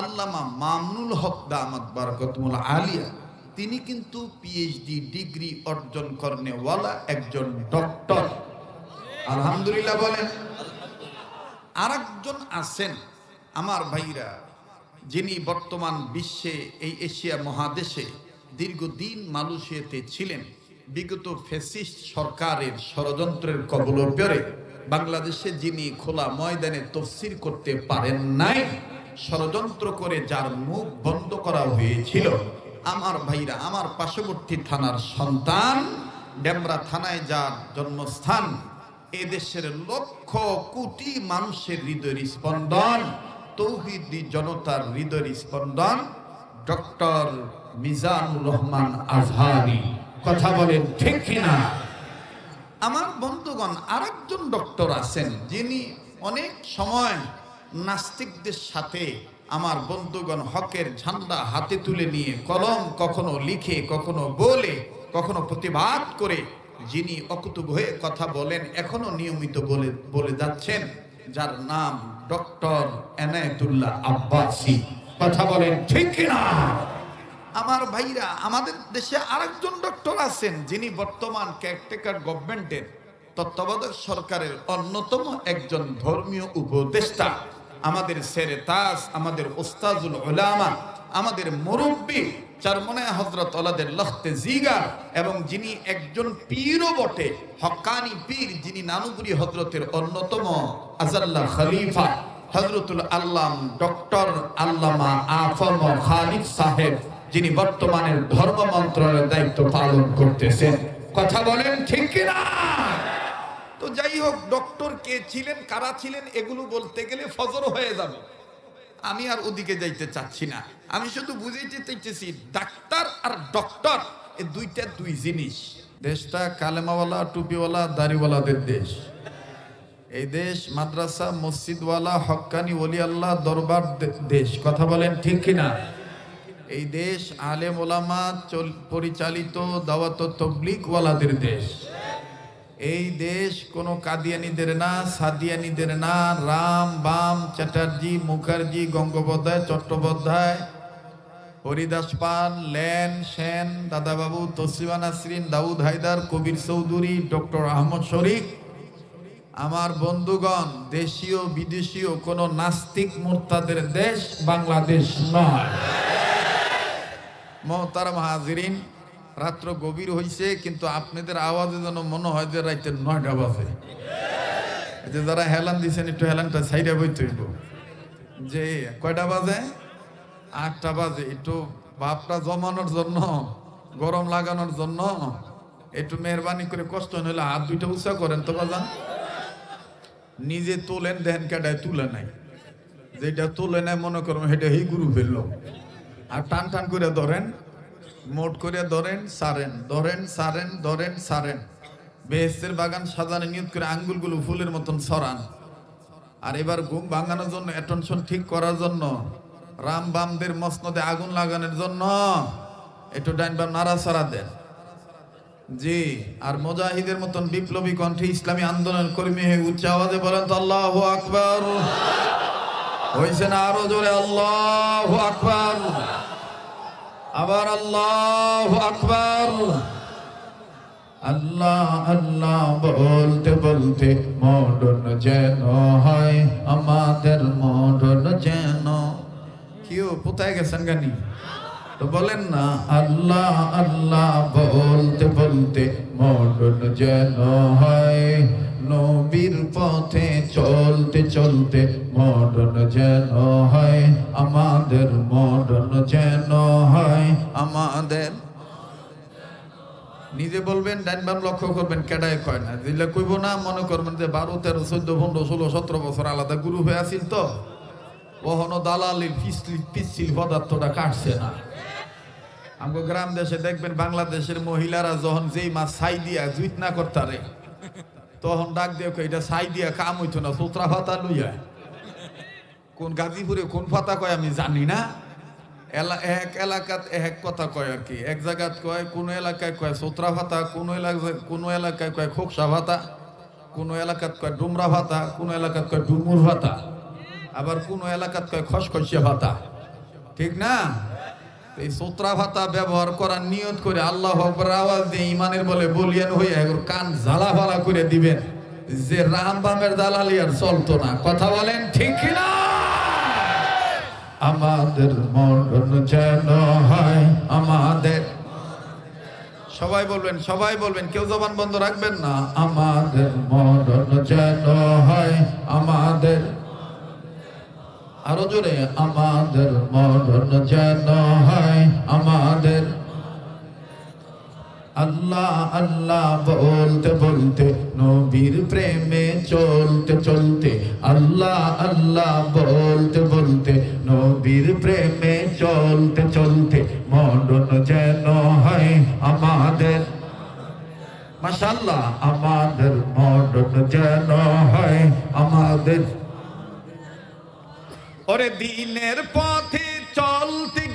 আল্লামা মামনুল হক দামাত বারকতমুল আলিয়া, তিনি কিন্তু পিএইচডি ডিগ্রি অর্জন করনেওয়ালা একজন ডক্টর। আলহামদুলিল্লাহ বলেন। আরেকজন আছেন আমার ভাইরা, যিনি বর্তমান বিশ্বে এই এশিয়া মহাদেশে দীর্ঘদিন মালয়েশিয়াতে ছিলেন। বিগত ফেসিস্ট সরকারের ষড়যন্ত্রের কবল পেরে বাংলাদেশে যিনি খোলা ময়দানে তফসির করতে পারেন নাই ষড়যন্ত্র করে যার মুখ বন্ধ করা হয়েছিল, আমার ভাইরা, আমার পার্শ্ববর্তী থানার সন্তান, ডেমরা থানায় যার জন্মস্থান, এদেশের লক্ষ কোটি মানুষের হৃদয়ের স্পন্দন, তৌহিদি জনতার হৃদয়ের স্পন্দন, ডক্টর মিজানুর রহমান আজহারি। কথা বলেন ঠিক কিনা? আমার বন্ধুগণ, আরেকজন ডক্টর আছেন, যিনি অনেক সময় নাস্তিকদের সাথে আমার বন্ধুগণ হকের ঝান্ডা হাতে তুলে নিয়ে কলম কখনো লিখে, কখনো বলে, কখনো প্রতিবাদ করে যিনি অকুতুব হয়ে কথা বলেন, এখনও নিয়মিত বলে বলে যাচ্ছেন, যার নাম ডক্টর এনায়েতুল্লাহ আব্বাসি। কথা বলেন, ঠিক কিনা? আমার ভাইরা, আমাদের দেশে আরেকজন ডক্টর আছেন, যিনি বর্তমান কেয়ারটেকার গভর্নমেন্টের তত্ত্বাবধায়ক সরকারের অন্যতম একজন ধর্মীয় উপদেষ্টা। আমাদের সেরে তাস, আমাদের ওস্তাজুল ওলামা আমাদের মুরব্বী চারমনে হজরত ওলাদের লখতে জিগা এবং যিনি একজন পীরও বটে হক্কানি পীর যিনি নানুপুরি হজরতের অন্যতম আজাল্লাহ খলিফা হজরতুল আল্লাম ডক্টর আল্লামা আফম খালিদ সাহেব, যিনি বর্তমানে ধর্ম মন্ত্রণালয়ের দায়িত্ব পালন করতেছেন। কথা বলেন ঠিক কিনা? তো যাই হোক ডক্টর কে ছিলেন, কারা ছিলেন, এগুলো বলতে গেলে ফজর হয়ে যাবে। আমি আর ওদিকে যাইতে চাচ্ছি না। আমি শুধু বুঝাইতে চাইতেছি, ডাক্তার আর ডক্টর এ দুইটা দুই জিনিস। দেশটা কালেমাওয়ালা, টুপিওয়ালা, দাড়িওয়ালাদের দেশ। এই দেশ মাদ্রাসা, মসজিদওয়ালা হক্কানি ওলি আল্লাহ দরবার দেশ। কথা বলেন ঠিক কিনা? এই দেশ আলেম ওলামা, চল- পরিচালিত দাওয়াত তবলিকওয়ালাদের দেশ। এই দেশ কোনো কাদিয়ানিদের না, সাদিয়ানিদের না। রাম, বাম, চ্যাটার্জি, মুখার্জি, গঙ্গোপাধ্যায়, চট্টোপাধ্যায়, হরিদাস পাল, লেন সেন, দাদাবাবু, তসলিমা নাসরিন, দাউদ হায়দার, কবির চৌধুরী, ডক্টর আহমদ শরীফ। আমার বন্ধুগণ, দেশীয়, বিদেশীয় কোনো নাস্তিক মোর্তাদের দেশ বাংলাদেশ নয়। মহতারাম হাজিরিন রাত্র গভীর হইছে, কিন্তু আপনাদের আওয়াজে যেন মনে হয় যে রাইতে নয়টা বাজে। যে যারা হেলান দিছেন, একটু হেলানটা সাইডে বইতে হইব যে কয়টা বাজে? আটটা বাজে। একটু ভাবটা জমানোর জন্য, গরম লাগানোর জন্য, একটু মেহরবানি করে কষ্ট নিলে হাত দুইটা উৎসাহ করেন তো বাজান। নিজে তোলেন, দেন কেটায় তুলে নাই। যেটা তুলে নেয় মনে করুন, সেটা হি গুরু ফেলল। আর টান টান করে ধরেন মোট করে ধরেন, সারেন ধরেন সারেন ধরেন, সারেন। বেহেস্তের বাগান সাজানো নিয়ত করে আঙ্গুলগুলো ফুলের মতন সরান আর এবার ঘুম ভাঙানোর জন্য অ্যাটেনশন ঠিক করার জন্য রাম বামদের মসনদে আগুন লাগানোর জন্য একটু ডাইন বাম নাড়াচাড়া দেন। জি, আর মোজাহিদের মতন বিপ্লবী কণ্ঠে ইসলামী আন্দোলন কর্মী হয়ে উচ্চ আওয়াজে বলেন তো আল্লাহ আকবর। হয়েছে না আরও জোরে, আল্লাহ আকবর। আবার আল্লাহ আকবর। আল্লাহ আল্লাহ বলতে বলতে মডন যেন হয়, আমাদের মডন যেন। কেউ কোথায় গেছেন গানি? তো বলেন না, আল্লাহ আল্লাহ বলতে বলতে মডন যেন হয়। নবীর পথে চলতে চলতে মডন যেন হয়, আমাদের মডন যেন হয়, আমাদের নিজে বলবেন ডাইন বাম লক্ষ্য করবেন, কেডায় কয় না? দিলে কইব না, মনে করবেন যে বারো, তেরো, চোদ্দ, পনেরো, ষোলো, সতেরো বছর আলাদা গুরু হয়ে আসিল তো? কখনো দালালির পিসিল পদার্থটা কাটছে না। আমাকে গ্রাম দেশে দেখবেন বাংলাদেশের মহিলারা যখন যেই মাছ ছাই দিয়া জুইত না করতারে, তখন ডাক দিয়ে এটা ছাই দিয়া কাম হইতো না সুতরা ফাতা লইয়া কোন গাজীপুরে কোন ফাতা কয় আমি জানি না। এলা- এক এলাকাত এক কথা কয় আর কি। এক জায়গাত কয়, কোন এলাকায় কয় সোত্রা ভাতা কোন এলাকায় কোন এলাকায় কয় খোকসা ভাতা কোন এলাকাত কয় ডুমরা ভাতা কোন এলাকাত কয় ডুমুর ভাতা আবার কোন এলাকাত কয় খসখসিয়া ভাতা ঠিক না? এই সোত্রা ভাতা ব্যবহার করার নিয়ত করে আল্লাহ আওয়াজ দিয়ে ইমানের বলে বলিয়ান হয়ে একবার কান ঝালা ফালা করে দিবেন। যে রাম বামের দালালি আর চলতো না। কথা বলেন ঠিক না আমাদের মরণ যেন হয়, আমাদের সবাই বলবেন সবাই বলবেন, কেউ জবান বন্ধ রাখবেন না। আমাদের মরণ যেন হয়, আমাদের আরও জোরে, আমাদের মরণ যেন হয়, আমাদের। আল্লাহ আল্লাহ বলতে বলতে, নবীর প্রেমে চলতে চলতে, আল্লাহ আল্লাহ বলতে বলতে, নবীর প্রেমে চলতে চলতে, মরণ যেন হয়, আমাদের। মাশাল্লাহ আমাদের মরণ যেন হয়, আমাদের। ওরে দিনের পথে চলতে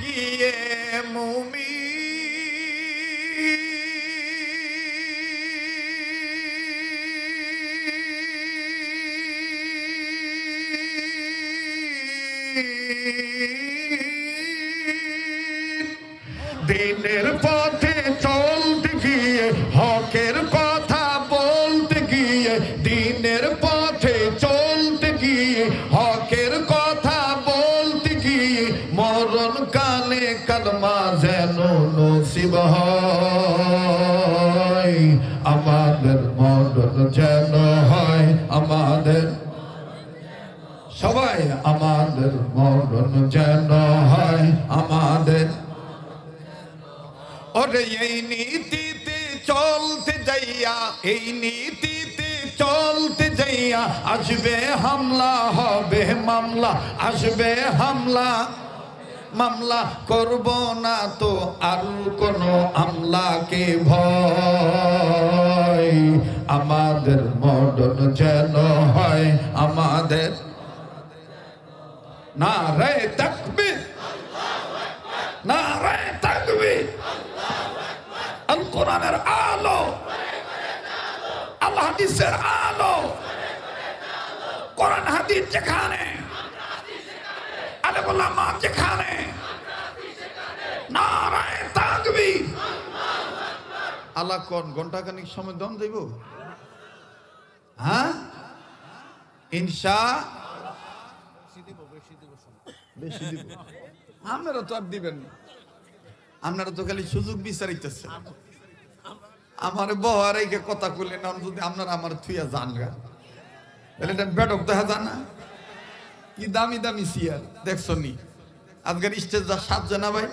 আমাদের মরণ যেন হয় আমাদের। ওরে, এই নীতিতে চলতে যাইয়া, এই নীতিতে চলতে যাইয়া আসবে হামলা, হবে মামলা, আসবে হামলা। মামলা করব না তো আর কোনো আমলাকে ভয়। আমাদের মদন যেন হয় আমাদের। না রে তাকবি না রে তাকবি আল কোরআনের আলো আল্লাহ হাদিসের আলো কোরআন হাদিস যেখানে আলেমুল্লামা যেখানে নারায় তাকবি আল্লাহ কোন ঘণ্টা খানিক সময় দম দেব? হ্যাঁ? ইনশা বেশি দিব। আপনারা তো আর দিবেন না। আপনারা তো খালি সুযোগ বিচারিতেছে আমার বহার এই কথা কইলেন আমি যদি আপনারা আমার থুইয়া জান গা। তাহলে এটা বেটক দেখা যান না কি দামি দামি সিয়ার, দেখছ নি? আজকের স্টেজ যা সাজছে না ভাই?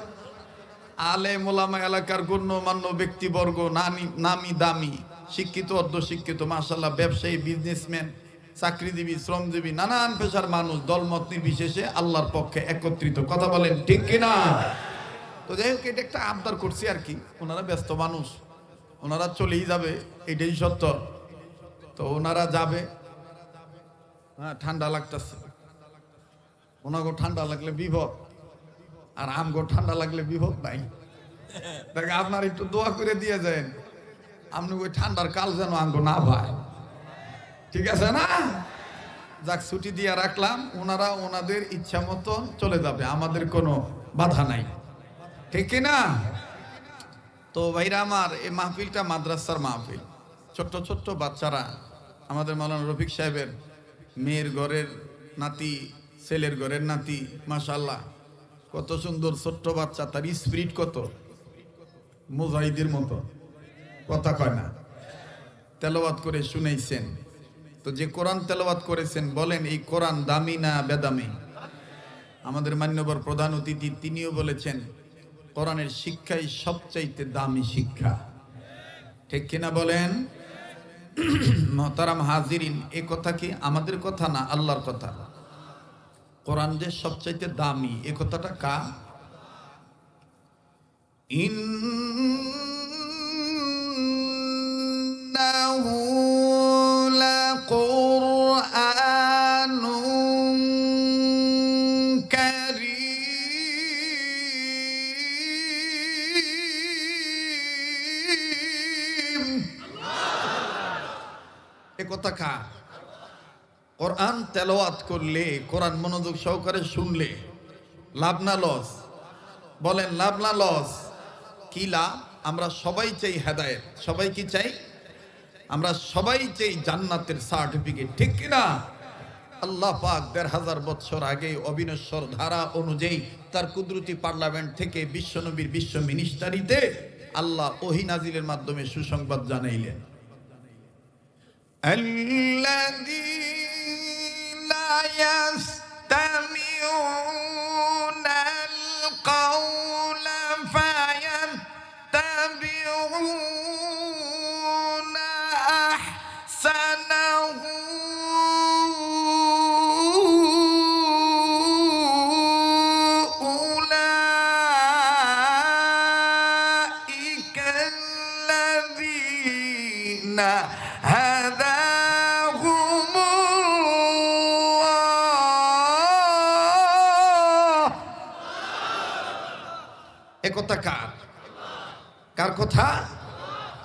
আলে মোলামা এলাকার গণ্যমান্য ব্যক্তিবর্গ, নানি নামি দামি, শিক্ষিত অর্ধ শিক্ষিত মাসাল্লাহ ব্যবসায়ী বিজনেসম্যান চাকরিজীবী, শ্রমজীবী, নানান পেশার মানুষ দলমত নির্বিশেষে আল্লাহর পক্ষে একত্রিত। কথা বলেন ঠিক কিনা? তো যাই হোক, এটা একটা আবদার করছি আর কি। ওনারা ব্যস্ত মানুষ। ওনারা চলেই যাবে, এটাই সত্য। তো ওনারা যাবে। হ্যাঁ ঠান্ডা লাগতেছে। ওনাগো ঠান্ডা লাগলে বিপদ। আর আমগো ঠান্ডা লাগলে বিপদ নাই। আপনার একটু দোয়া করে দিয়ে যান। আপনি ওই ঠান্ডার কাল যেন আঙ্গো না ভাই ঠিক আছে না? যাক, ছুটি দিয়ে রাখলাম। ওনারা ওনাদের ইচ্ছা মতন চলে যাবে। আমাদের কোনো বাধা নাই। ঠিক না? তো ভাইরা আমার, এই মাহফিলটা মাদ্রাসার মাহফিল। ছোট্ট ছোট্ট বাচ্চারা, আমাদের মাওলানা রফিক সাহেবের মেয়ের ঘরের নাতি, ছেলের ঘরের নাতি মাশাল্লাহ কত সুন্দর ছোট্ট বাচ্চা, তার স্পিরিট কত? মুজাহিদের মতো। কথা কয় না। তেলাওয়াত করে শুনেছেন তো যে কোরআন তেলাওয়াত করেছেন, বলেন, এই কোরআন দামি না বেদামি? আমাদের মান্যবর প্রধান অতিথি তিনিও বলেছেন, কোরআনের শিক্ষাই সবচাইতে দামি শিক্ষা। ঠিক কিনা বলেন? মহতারাম হাজিরিন, এ কথা কি আমাদের কথা না আল্লাহর কথা? কোরআন যে সবচাইতে দামি, এ কথাটা কা ইন্নাহু কথা কোরআন তেলাওয়াত করলে, কোরআন মনোযোগ সহকারে শুনলে লাভ না লস? বলেন, লাভ না লস? কি লাভ? আমরা সবাই চাই হেদায়েত। সবাই কি চাই? আমরা সবাই চাই জান্নাতের সার্টিফিকেট। ঠিক কিনা? আল্লাহ পাক দেড় হাজার বছর আগে অবিনশ্বর ধারা অনুযায়ী তার কুদরতি পার্লামেন্ট থেকে বিশ্বনবীর বিশ্ব মিনিস্টারিতে আল্লাহ ওহি নাজিলের মাধ্যমে সুসংবাদ জানাইলেন। الذين يستمعون القول فيتبعون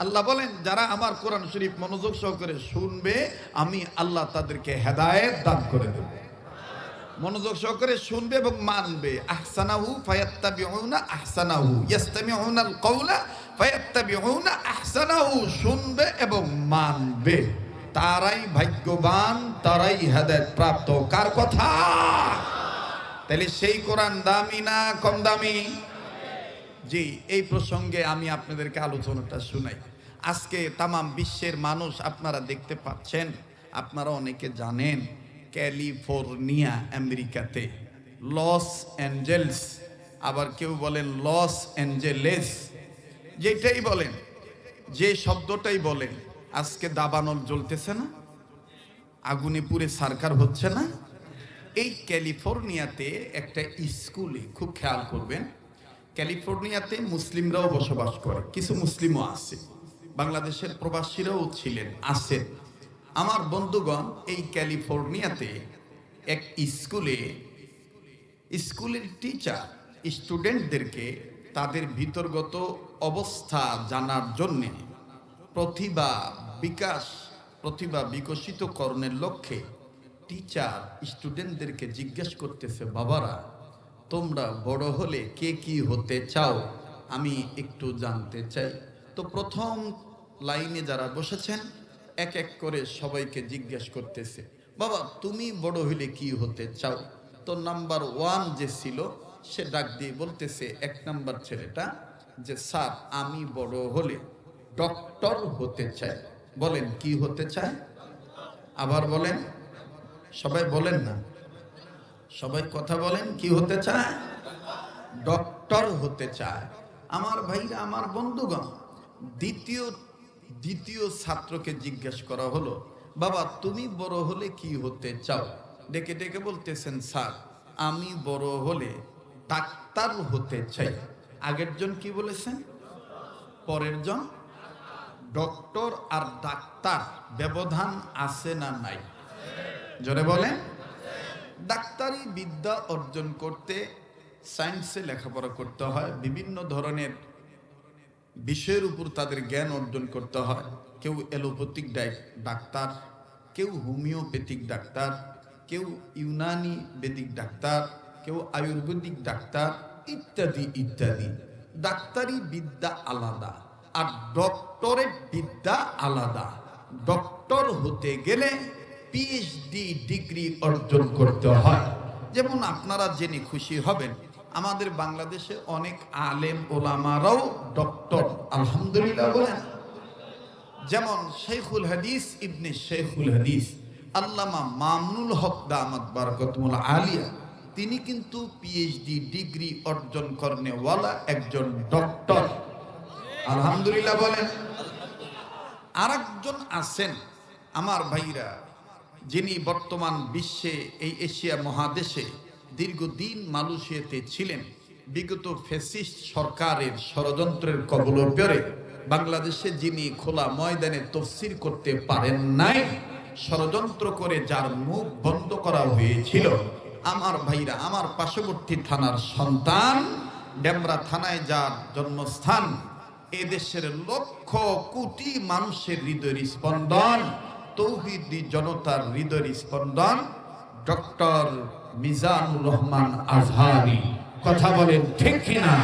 আল্লাহ বলেন, যারা আমার কোরআন শরীফ মনোযোগ সহকারে শুনবে, আমি আল্লাহ তাদেরকে হেদায়েত দান করে দেব। মনোযোগ সহকারে শুনবে এবং মানবে। আহসানাহু ফায়াত্তাবিউনা আহসানাহু, ইয়াস্তামিউনা আল কওলা ফায়াত্তাবিউনা আহসানাহু, শুনবে এবং মানবে। তারাই ভাগ্যবান, তারাই হেদায়েত প্রাপ্ত। কার কথা? তাহলে সেই কোরআন দামি না কম দামি? জি, এই প্রসঙ্গে আমি আপনাদেরকে আলোচনাটা শুনাই। আজকে তামাম বিশ্বের মানুষ আপনারা দেখতে পাচ্ছেন, আপনারা অনেকে জানেন, ক্যালিফোর্নিয়া, আমেরিকাতে, লস অ্যাঞ্জেলস, আবার কেউ বলেন লস অ্যাঞ্জেলেস, যেটাই বলেন, যে শব্দটাই বলেন, আজকে দাবানল জ্বলতেছে না? আগুনে পুড়ে সারকার হচ্ছে না? এই ক্যালিফোর্নিয়াতে একটা স্কুলে খুব খেয়াল করবেন, ক্যালিফোর্নিয়াতে মুসলিমরাও বসবাস করে, কিছু মুসলিমও আছে। বাংলাদেশের প্রবাসীরাও ছিলেন, আছেন। আমার বন্ধুগণ এই ক্যালিফোর্নিয়াতে এক স্কুলে, স্কুলের টিচার, স্টুডেন্টদেরকে তাদের ভিতরগত অবস্থা জানার জন্যে প্রতিভা বিকাশ, প্রতিভা বিকশিত করণের লক্ষ্যে টিচার, স্টুডেন্টদেরকে জিজ্ঞেস করতেছে, বাবারা, তোমরা বড় হলে কে কি হতে চাও? আমি একটু জানতে চাই। তো প্রথম লাইনে যারা বসেছেন, এক এক করে সবাইকে জিজ্ঞেস করতেছে, বাবা, তুমি বড় হলে কি হতে চাও? তো নাম্বার ওয়ান যে ছিল, সে ডাক দিয়ে বলতেছে, এক নাম্বার ছেলেটা যে, স্যার, আমি বড় হলে ডক্টর হতে চাই। বলেন, কি হতে চায়? আবার বলেন, সবাই বলেন না। সবাই কথা বলেন, কি হতে চায়? ডক্টর হতে চায়। আমার ভাইরা, আমার বন্ধুগণ, দ্বিতীয় দ্বিতীয় ছাত্রকে জিজ্ঞেস করা হলো, বাবা, তুমি বড় হলে কি হতে চাও? ডেকে ডেকে বলতেছেন, স্যার, আমি বড় হলে ডাক্তার হতে চাই। আগের জন কি বলেছেন? পরের জন? ডক্টর আর ডাক্তার ব্যবধান আছে না নাই। জোরে বলেন। ডাক্তারি বিদ্যা অর্জন করতে সায়েন্সে লেখাপড়া করতে হয়, বিভিন্ন ধরনের বিষয়ের উপর তাদের জ্ঞান অর্জন করতে হয়। কেউ এলোপ্যাথিক ডাক্তার, কেউ হোমিওপ্যাথিক ডাক্তার, কেউ ইউনানি বেদিক ডাক্তার, কেউ আয়ুর্বেদিক ডাক্তার, ইত্যাদি ইত্যাদি। ডাক্তারি বিদ্যা আলাদা আর ডক্টরের বিদ্যা আলাদা। ডক্টর হতে গেলে পিএইচডি ডিগ্রি অর্জন করতে হয়। যেমন আপনারা জেনে খুশি হবেন আমাদের বাংলাদেশে অনেক আলেম, ওলামারাও ডক্টর। আলহামদুলিল্লাহ বলেন। যেমন শেখুল হাদিস ইবনে শেখুল হাদিস, আল্লামা মামনুল হক দামাত বারকতমুল আলিয়া, তিনি কিন্তু পিএইচডি ডিগ্রি অর্জন করনেওয়ালা একজন ডক্টর। আলহামদুলিল্লাহ বলেন। আরেকজন আছেন আমার ভাইরা, যিনি বর্তমান বিশ্বে এই এশিয়া মহাদেশে দীর্ঘদিন মালয়েশিয়াতে ছিলেন। বিগত ফ্যাসিস্ট সরকারের ষড়যন্ত্রের কবল পেরে বাংলাদেশে যিনি খোলা ময়দানে তফসির করতে পারেন নাই, ষড়যন্ত্র করে যার মুখ বন্ধ করা হয়েছিল। আমার ভাইরা, আমার পার্শ্ববর্তী থানার সন্তান, ডেমরা থানায় যার জন্মস্থান এদেশের লক্ষ কোটি মানুষের হৃদয়ের স্পন্দন, তৌহিদি জনতার হৃদয়ের স্পন্দন, ডক্টর মিজানুর রহমান আজহারি। কথা বলেন ঠিক কিনা?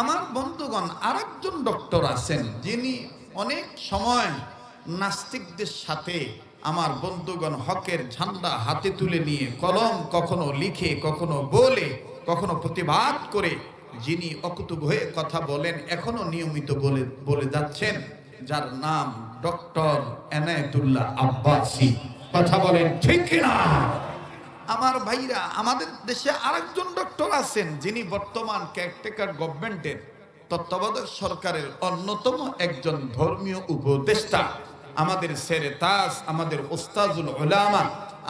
আমার বন্ধুগণ, আরেকজন ডক্টর আছেন, যিনি অনেক সময় নাস্তিকদের সাথে আমার বন্ধুগণ হকের ঝান্ডা হাতে তুলে নিয়ে কলম কখনো লিখে, কখনো বলে, কখনো প্রতিবাদ করে যিনি অকুতুব হয়ে কথা বলেন, এখনও নিয়মিত বলে বলে যাচ্ছেন, যার নাম ডক্টর এনায়েতুল্লাহ আব্বাসী। কথা বলেন ঠিক কিনা? আমার ভাইরা, আমাদের দেশে আরেকজন ডক্টর আছেন, যিনি বর্তমান কেয়ারটেকার গভর্নমেন্টের তত্ত্বাবধায়ক সরকারের অন্যতম একজন ধর্মীয় উপদেষ্টা। আমাদের সেরে তাস আমাদের ওস্তাজুল ওলামা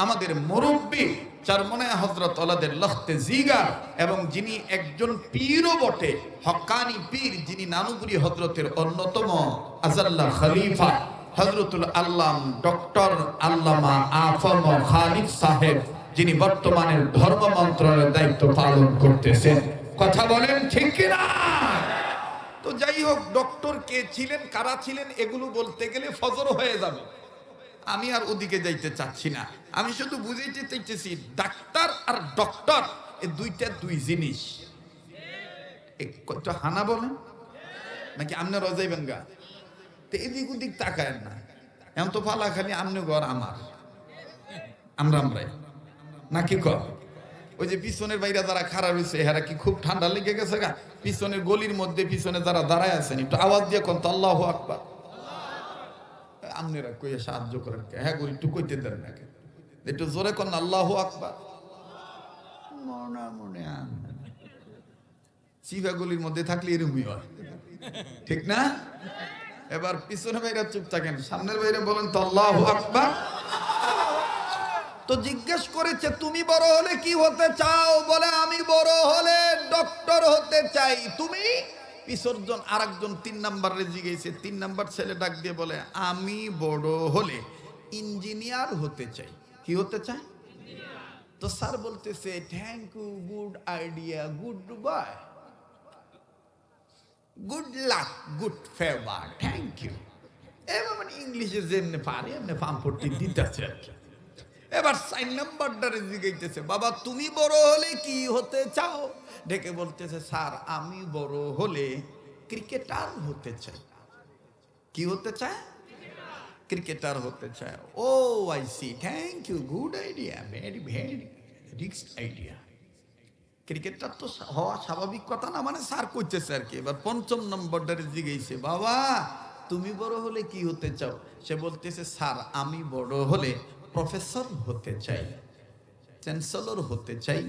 আমাদের মুরব্বী চারমনে হজরত ওলাদের লখতে জিগা এবং যিনি একজন পীরও বটে হক্কানি পীর, যিনি নানুপুরি হজরতের অন্যতম আজাল্লাহ খলিফা হজরতুল আল্লাম ডক্টর আল্লামা আফম খালিদ সাহেব। যিনি বর্তমানে ধর্ম মন্ত্রণালয়ের দায়িত্ব পালন করতেছেন। কথা বলেন ঠিক কিনা? তো যাই হোক, ডক্টর কে ছিলেন, কারা ছিলেন, এগুলো বলতে গেলে ফজর হয়ে যাবে। আমি আর ওদিকে যাইতে চাচ্ছি না। আমি শুধু বুঝাইতে চাইতেছি, ডাক্তার আর ডক্টর, এ দুইটা দুই জিনিস। হানা বলেন? নাকি আমনে রজাই বেঙ্গা তো এদিক ওদিক তাকায় না। এমন তো ফালা খালি আমনে ঘর আমার। আমরা আমরাই নাকি কর ওই যে পিছনের বাইরে যারা খারাপ হয়েছে এরা কি খুব ঠান্ডা লেগে গেছে গা? পিছনের গলির মধ্যে পিছনে যারা দাঁড়ায় আছেন, একটু আওয়াজ দিয়ে কোন তো, আল্লাহ আকবার। আমনেরা কইয়ে সাহায্য করেন হ্যাঁ গো, একটু কইতে দেন নাকি? একটু জোরে কোন, আল্লাহ আকবার। মনে মনে চিভা গলির মধ্যে থাকলে এরকমই হয়। ঠিক না? এবার পিছনে বাইরে চুপ থাকেন, সামনের বাইরে বলেন তো, আল্লাহ আকবার। তো জিজ্ঞেস করেছে, তুমি বড় হলে কি হতে চাও? বলে, আমি বড় হলে ডক্টর হতে চাই। তুমি? বিসর্জন আর একজন তিন নাম্বার জিগেছে তিন নাম্বার ছেলে ডাক দিয়ে বলে, আমি বড় হলে ইঞ্জিনিয়ার হতে চাই। কি হতে চাই তো স্যার বলতেছে thank you good idea good bye good luck good favour thank you এবার মানে ইংলিশে যেমনি পারে, এমনি পাম্পটি দিতেছে আর কি। এবার সাইন নাম্বারটারে জিগাইতেছে, বাবা, তুমি বড় হলে কি হতে চাও? ডেকে বলতেছে, স্যার, আমি বড় হলে ক্রিকেটার হতে চাই। কি হতে চায়? ক্রিকেটার হতে চায়। ও I see thank you good idea very very রিক্স আইডিয়া ক্রিকেটার তো হওয়া স্বাভাবিক কথা না মানে স্যার করতেছে আর কি। এবার পঞ্চম নম্বরটারে জিগেছে বাবা, তুমি বড় হলে কি হতে চাও? সে বলতেছে, স্যার, আমি বড় হলে প্রফেসর হতে চাই, চ্যান্সেলর হতে চাই,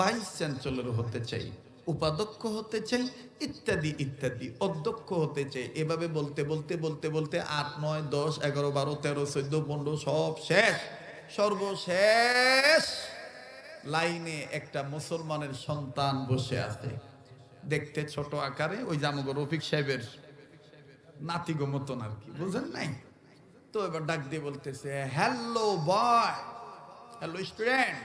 ভাইস চ্যান্সেলর হতে চাই, উপাধ্যক্ষ হতে চাই, ইত্যাদি ইত্যাদি। অধ্যক্ষ হতে চাই। এভাবে বলতে বলতে বলতে বলতে আট, নয়, দশ, এগারো, বারো, তেরো, চোদ্দ, পনেরো, সব শেষ। সর্বশেষ লাইনে একটা মুসলমানের সন্তান বসে আছে। দেখতে ছোট আকারে, ওই জামগো রফিক সাহেবের নাতিগো মতন আর কি। বুঝেন নাই? তো এবার ডাক দিয়ে বলতেছে হ্যালো বয় হ্যালো স্টুডেন্ট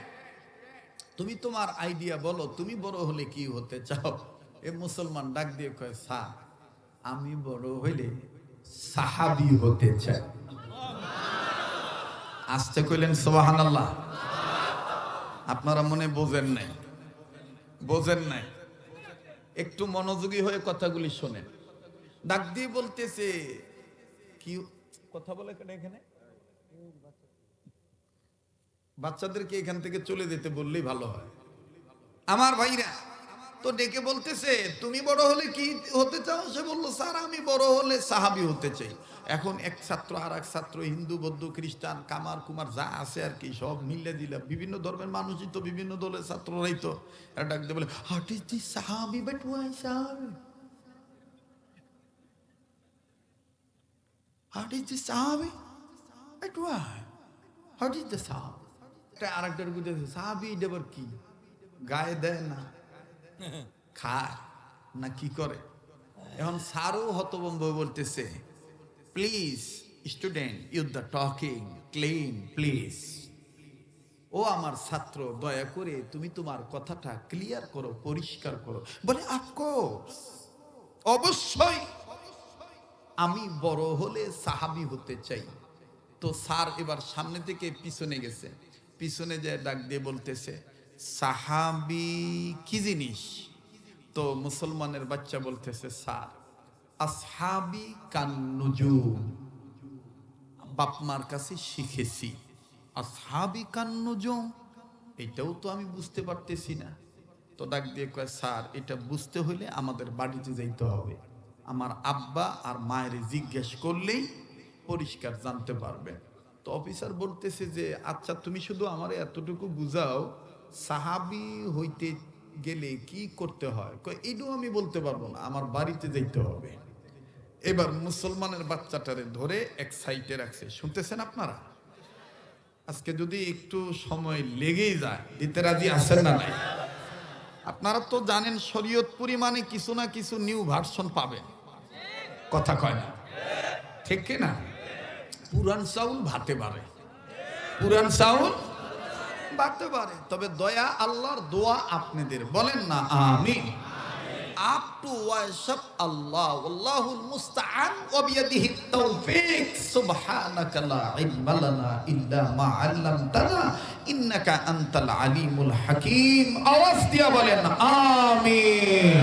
তুমি তোমার আইডিয়া বলো, তুমি বড় হলে কি হতে চাও? এ মুসলমান ডাক দিয়ে কয়, স্যার, আমি বড় হইলে সাহাবি হতে চাই। আসতে কইলেন সোবাহান আল্লাহ আপনারা মনে বোঝেন নাই বোঝেন নাই। একটু মনোযোগী হয়ে কথাগুলি শোনেন। ডাক দিয়ে বলতেছে, কি কথা বলে কেন এখানে? বাচ্চাদেরকে এখান থেকে চলে যেতে বললেই ভালো হয়। আমার ভাইরা, তো ডেকে বলতেছে, তুমি বড় হলে কি হতে চাও? সে বলল, স্যার, আমি বড় হলে সাহাবি হতে চাই। এখন এক ছাত্র আর এক ছাত্র, হিন্দু, বৌদ্ধ, খ্রিস্টান, কামার, কুমার, যা আছে আর কি, সব মিলে দিলে। বিভিন্ন ধর্মের মানুষই তো বিভিন্ন দলের ছাত্ররাই তো। ডাকতে বলে দি সাহাবি বাট ওয়াই সাহাবি what is the sahabi but why what is the sahab এটা আরেকটার বুঝেছে সাহাবি দেবার কি? গায়ে দেয় না? খায়? না কি করে? এখন স্যারও হতবম্ব বলতেছে please student you the talking clean please ও আমার ছাত্র, দয়া করে তুমি তোমার কথাটা ক্লিয়ার করো, পরিষ্কার করো। বলে আফকোর্স অবশ্যই। আমি বড় হলে সাহাবি হতে চাই। তো স্যার এবার সামনে থেকে পিছনে গেছে। পিছনে যে ডাক দিয়ে বলতেছে, সাহাবি কি জিনিস? তো মুসলমানের বাচ্চা বলতেছে, স্যার, আসহাবি কান্নুজুম। বাপমার কাছে শিখেছি। আসহাবি কান্নুজুম, এটাও তো আমি বুঝতে পারতেছি না। তো ডাক দিয়ে কয়, স্যার, এটা বুঝতে হলে আমাদের বাড়িতে যাইতে হবে। আমার আব্বা আর মায়ের জিজ্ঞেস করলেই পরিষ্কার জানতে পারবেন। তো অফিসার বলতেছে যে আচ্ছা তুমি শুধু আমার এতটুকু বুঝাও, সাহাবি হইতে গেলে কি করতে হয়? এটাও আমি বলতে পারব না, আমার বাড়িতে যাইতে হবে। এবার মুসলমানের বাচ্চাটারে ধরে এক সাইডে রাখছে। শুনতেছেন আপনারা? আজকে যদি একটু সময় লেগেই যায়, দিতে রাজি আছেন না নাই? আপনারা তো জানেন শরীয়ত পরিমাণে কিছু না কিছু নিউ ভার্সন পাবেন। কথা কয় না? ঠিক না? পুরান চাউল ভাতে পারে। পুরান চাউল বাড়তে পারে। তবে দয়া আল্লাহর দোয়া আপনাদের। বলেন না, আমিন। আপ টু ওয়াইসব আল্লাহ আল্লাহুল মুস্তাআন ওয়া বিয়াদিহি তাওফিক সুবহানাকা লা ইলমা লানা ইল্লা মা 'আল্লামতানা ইন্নাকা আনতাল আলিমুল হাকীম আওয়াজ দিয়া বলেন আমিন